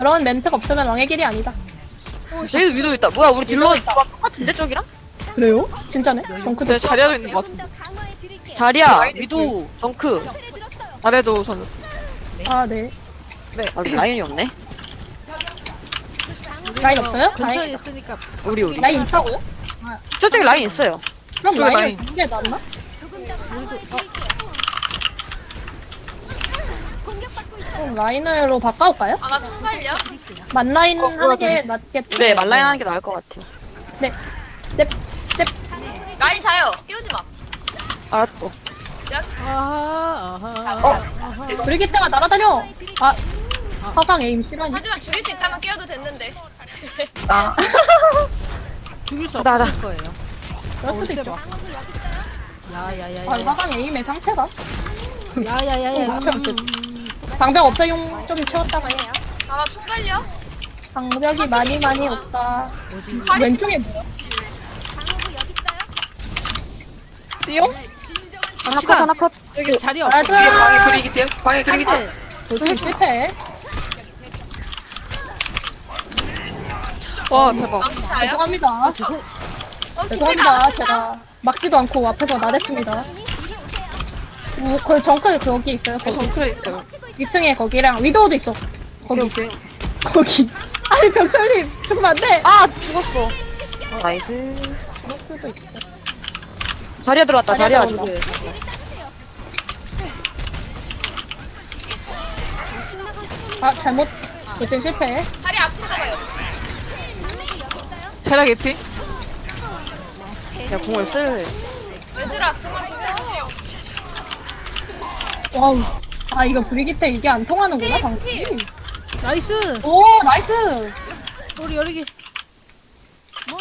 그런 멘트가 없으면 왕의 길이 아니다. 여기도 위도 있다. 뭐야, 우리 딜러 똑같은데, 저기랑? 그래요? 진짜네? 정크도 네, 자리하고 있는 것 같은데. 자리야, 위도, 정크. 아래도 저는. 아, 네. 아, 우리 라인이 없네. 라인 없어요? 근처에 라인, 있으니까 우리, 우리. 라인 있다고요? 저쪽에 라인 있어요. 그럼 저기 라인을 라인. 두개 놨나? 그럼 라인으로 바꿔올까요? 아 나 총갈려? 만라인 어, 하는 게 낫겠죠? 네, 말라인 하는 게 나을 것 같아요. 네. 넵, 넵. 라인 자요. 끼우지 마. 알았어. 아하 아하 어? 아하. 브리기트가 날아다녀! 아, 화강 에임 실화니? 하지만 죽일 수 있다면 끼워도 됐는데. 나. 죽일 수 나, 나. 없을 거예요 그럴 수도 있죠. 아, 야야야야 화강 에임의 상태가? 야야야야 음, 방벽 없어용 좀 채웠다가 해. 아나 총 갈려? 방벽이 많이 많이 없다. 뭐지 왼쪽에 뭐야? 띠용? 하나 컷, 하나 컷. 여기 자리 아, 없어 저- 뒤에 방에 그리기대요? 방에 그리기대. 한대 도저히 실패. 와, 대박. 망치 자요? 죄송합니다. 어 죄송합니다. 제가 막지도 않고 앞에서 나댔습니다. 뭐, 그 정클 거기 있어요. 거기. 정크레 있어요. 2층에 거기랑 위도우도 있어. 거기. 오케이, 오케이. 거기. 아니, 병철님. 죽으면 안 돼. 아, 죽었어. 나이스. 그럴 수도 있어. 자리야 들어왔다, 자리야 자리야. 들어온다. 저기. 아, 잘못. 도전 실패. 다리 앞으로 가봐요. 자리야 개피? 야, 궁을 쓸. 얘들아 그만 끼워. 와우. 아, 이거 브리기테 이게 안 통하는구나, 방금. 나이스 오, 나이스. 우리 여기 저거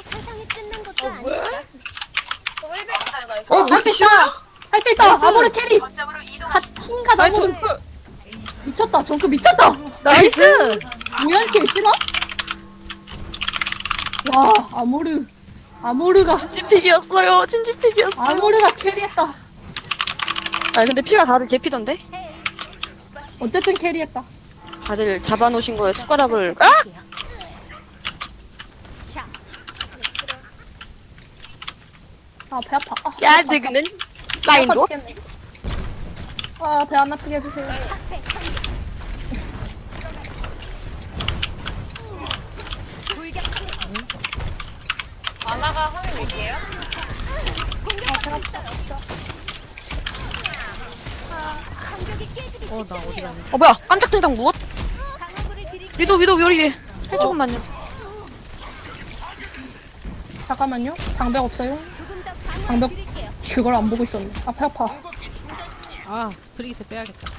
1배 잘 나있어. 어, 뭐 싫어? 할수 있다. 나이스. 아모르 캐리. 다 킹가 아니, 너무 정크! 미쳤다. 정크 미쳤다. 나이스 우연길 싫어? 와, 아모르. 아모르가, 진지픽이었어요, 진지픽이었어. 아모르가 캐리했다. 아, 근데 피가 다들 개피던데? 어쨌든 캐리했다. 다들 잡아놓으신 거에 숟가락을. 아! 아, 배 아파. 아, 야, 배 라인도? 아파죽겠네. 아, 배 안 아프게 해주세요. 아나가 화면 얘기해요? 어 나 어디 갔니 어, 뭐야. 깜짝등장 무엇? 위도, 위도, 요리. 조금만요. 잠깐만요. 방벽 없어요? 방벽, 그걸 안 보고 있었네. 아, 배 아파. 아 브리기트 빼야겠다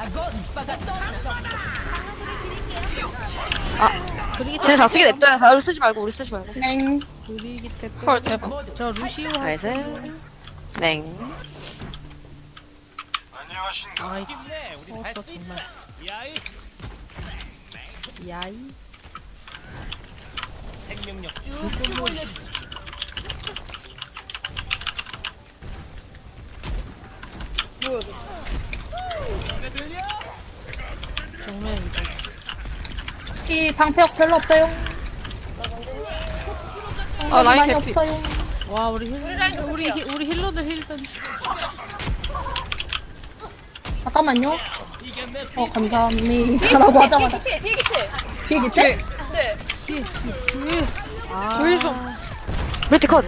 아. 브리기트 쟤네 다 쓰게 냅둬요. 다 쓰지 말고, 우리 쓰지 말고. 땡. 브리기트 빼 헐, 대박. 저 루시오 할 나이스. 랭. 아이 어서 정말 야이 정말 이거 이 방패역 별로 없어요. 아, 라인 많이. 없어요. 와 우리 힐 우리. 힐- 우리 힐러들 힐던 잠깐만요. 어, 감사합니다 라고 하자마자. 뒤에 기체 뒤에 기체. 뒤에 기체? 네. 뒤에 뒤에 아 조일 좀. 브레티 컷.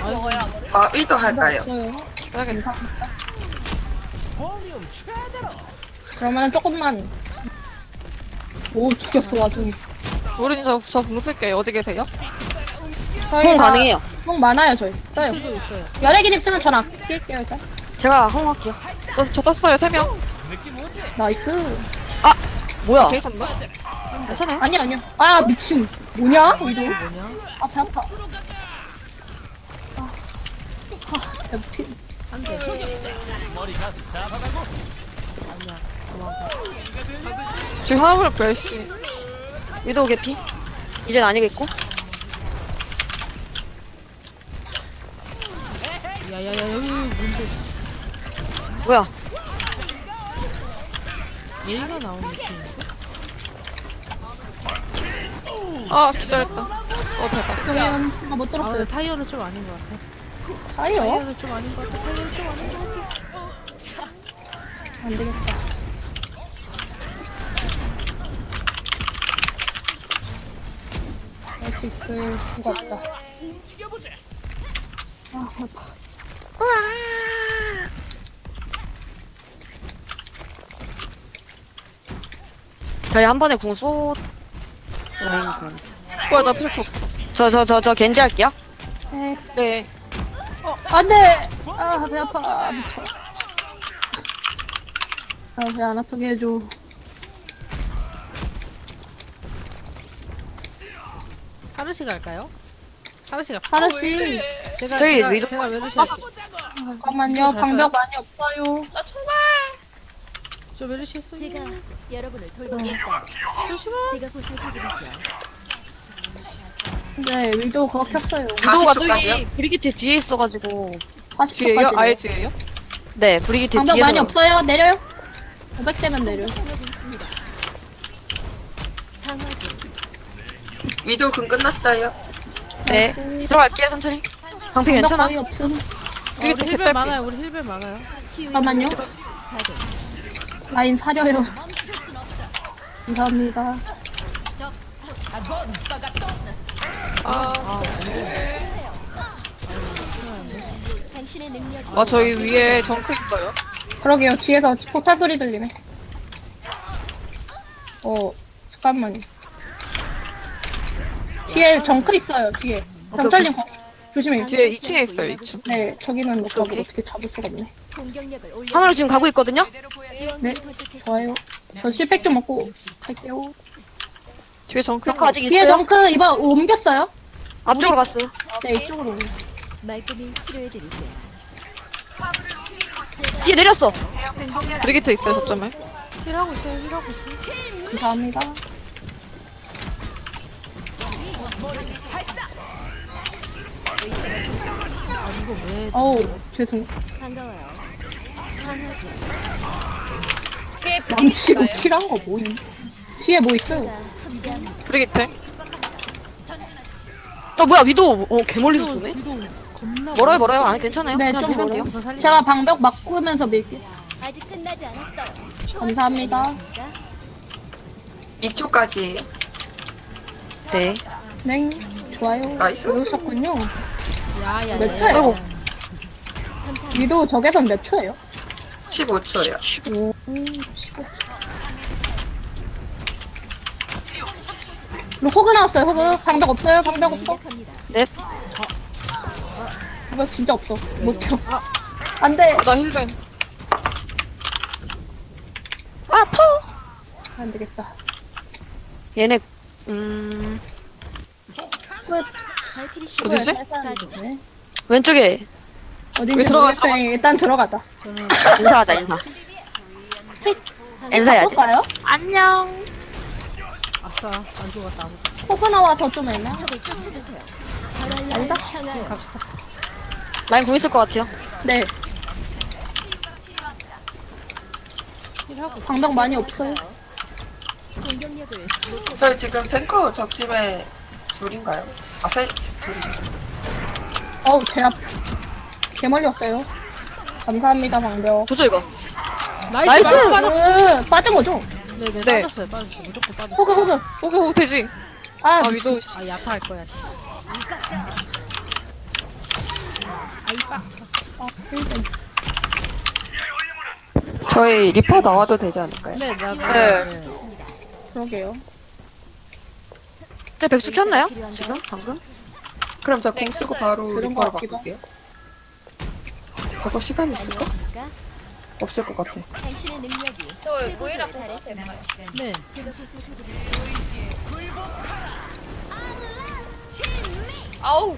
먹어요 아무래도. 아, 의도할까요? 없어요. 빼야겠다. 그러면 조금만. 오, 죽였어, 와중에. 우린 저, 저궁 쓸게요. 어디 계세요? 저희 공 다 가능해요. 공 많아요, 저희. 써요. 열애기 립스는 전화. 뛸게요, 일단. 제가 항공할게요. 저, 저 떴어요, 세 명. 나이스. 뭐야? 제일 샀나? 괜찮아요? 아니, 아니요. 아, 미친. 뭐냐, 이거? 뭐냐 아, 배 아파. 아, 아, 배 미친. 아니야 지금 화물 멸시. 위도 개피? 이젠 아니겠고? 야야야 여기 뭔데 뭐야? 얘가 나오는 느낌인데 아 기절했다 어 대박 그러면 아, 못 아, 들었어요. 근데 타이어는 좀 아닌 것 같아. 아니요. 타이어는 좀 아닌 것 같아. 타이어는 좀 아닌 것 같아. 안 되겠다. 할 수 있을 수가 없다. 아, 아파. 저희 한 번에 궁 쏘. 라인 궁. 뭐야 나 필요 없어 저, 저, 저, 저 겐지 할게요. 네. 네안 돼! 아, 배 아파. 미쳐. 아, 배 안 아프게 해줘. 하르시 갈까요? 하르시 갑시다. 하르씨, 제가 제가 위로- 제가 할게요. 잠깐만요. 방벽 많이 없어요. 저 메르시 했어요. 제가 여러분을 돌보겠어요. 조심하. 제가 보살펴드리죠. 네, 위도 그거 켰어요. 40초까지요? 저기 브리기트 뒤에 있어가지고. 40초까지. 뒤에요? 아예 뒤에요? 네, 브리기트 방벽 뒤에서. 많이 없어요. 내려요. 500대면 내려. 강화 중. 위도 금 끝났어요. 네. 들어갈게요, 천천히. 방패 방벽 괜찮아? 거의 없음. 아, 우리 힐벨 많아요. 우리 힐벨 많아요. 치유. 잠깐만요. 가동. 라인 사려요. 감사합니다. 아 저희 위에 정크 있어요 그러게요. 뒤에서 포탈 소리 들리네. 어, 잠깐만요. 뒤에 정크 있어요, 뒤에. 경찰님 거 조심해요. 뒤에 2층에 있어요 2층 네, 저기는 못 가고. 어떻게 잡을 수가 없네. 하나로 지금 가고 있거든요? 네. 좋아요. 저 실팩 좀 먹고 갈게요. 뒤에 정크 정크 아직 뒤에 있어요? 정크 이번 옮겼어요? 앞쪽으로 갔어요. 네, 이쪽으로. 옮겨. 말끔히 치료해드릴게요. 뒤에 내렸어. 브리기트 있어요 저점에 힐하고 있어요. 힐하고 있어요. 감사합니다. 왜? 어우, 죄송. 반가워요. 그게 망치고? 킬한 거 뭐니? 뒤에 뭐 있어요? 제가 함께합니다. 브리기트 어, 뭐야, 위도. 어, 개멀리서 쏘네? 겁나 멀어요, 멀어요. 아니, 괜찮아요. 네, 그냥 좀 밀면. 돼요. 제가 방벽 막으면서 밀게요. 아직 끝나지 않았어요. 감사합니다. 2초까지. 네. 네, 좋아요. 나이스. 오셨군요. 야야야. 몇 초예요? 아이고. 위도 적에선 몇 초예요? 15초요. 오, 그리고 호그 나왔어요, 호그. 방벽 없어요, 방벽 없어. 네. 방벽 진짜 없어. 못 켜. 안 돼. 나 힐벤 아, 포! 안 되겠다. 얘네, 음, 끝. 어디지? 왼쪽에 어딘지 왜 들어가자. 모르겠어요. 일단 들어가자. 저는 인사하자, 인사. 인사해야지. 볼까요? 안녕. 아싸 안 죽었다 아무도. 호그 나와서 좀 애매. 아니다? 갑시다. 라인 궁 있을 것 같아요. 네. 방벽 많이 없어요. 저희 지금 탱커 적팀에 둘인가요? 아, 세, 둘이죠. 어우, 제 앞. 개 멀리 왔어요. 감사합니다, 방벽. 도저 이거. 나이스. 나이스! 으, 빠진 거죠? 네네 네. 빠졌어요. 빠졌어요. 무조건 빠졌어. 호그, 호그. 오케이 오 되지 아, 아 위도 씨. 아 야타 할 거야. 씨. 아이 빡쳐. 아, 힐드. 저희 리퍼 나와도 되지 않을까요? 네, 나 네. 네. 그러게요. 저 백수 켰나요? 지금? 방금? 그럼 저공 쓰고 바로 그런 거 리퍼로 같기도 바꿀게요. 그거 시간 있을까? 없을 것 같아. 저공 써도 되나요? 네. 아우.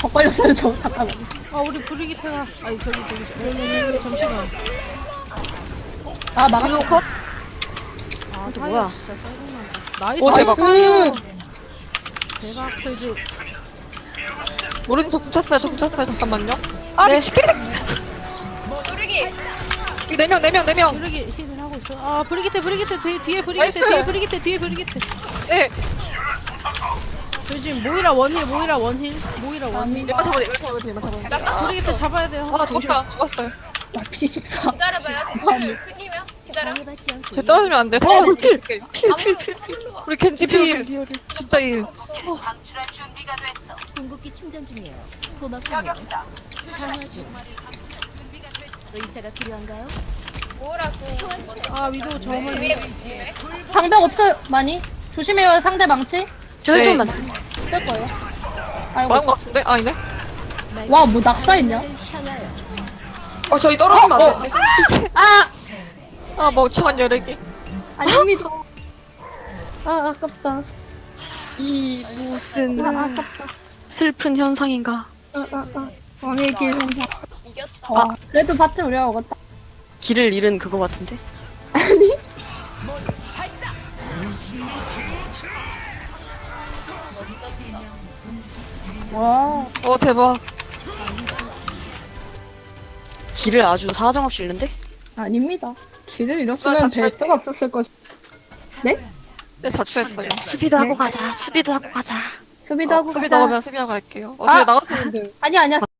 더 걸렸어요, 저. 잠깐만. 아 우리 브리기트가 아니 저기 저기 저기 잠시만. 아. 위도 컷? 아 또 뭐야? 짜증나. 나이스. 오, 대박. 음, 대박. 저 이제 모르는 저 붙였어요 저 붙였어요 잠깐만요 아 네. 미치겠네 누르기. 이 4명 4명 4명 브리기 힐을 하고 있어. 아 브리기테 브리기테 뒤에 뒤에 브리기테 뒤에 브리기테 뒤에 브리기테. 예. 저희 지금 모이라 원힐 모이라 원힐 모이라 원힐. 얘만 잡아야 돼, 얘만 잡아야 돼, 얘만 잡아야 돼. 브리기테 잡아야 돼요. 아, 죽었다, 죽었어요. 나 P14 기다려봐요. 지금 쟤 떨어지면 안 돼. 어, 킬! 킬, 킬, 아무도 킬. 우리 겐지 필. 진짜 이. 궁극기 충전 중이에요. 고맙군요. 강화 중. 의사가 필요한가요? 뭐라고. 아 위도 위에. 방벽 없어요 많이 조심해요 상대 망치 저 네. 힐좀만 쓸 거예요 아이고 것 같은데? 아니네? 와뭐 낙사했냐 어 저희 떨어지면 안 되는데. 아 아, 멍청한 여력이. 아닙니다 아 아깝다 이 무슨 아 아깝다 슬픈 현상인가. 아 아 아 왕의 길 행사 이겼다. 와 그래도 바트 우리가 먹었다 길을 잃은 그거 같은데? 와 어, 대박. 길을 아주 사정없이 잃는데? 아닙니다 길을 잃었으면 될 수가 없었을 것이 네? 네, 자취했어요. 수비도 하고 가자. 수비도 하고 가자. 수비도 하고 수비 가자. 나가면 수비하고 갈게요. 어, 아! 제 나갔었는데. 아니야 아니야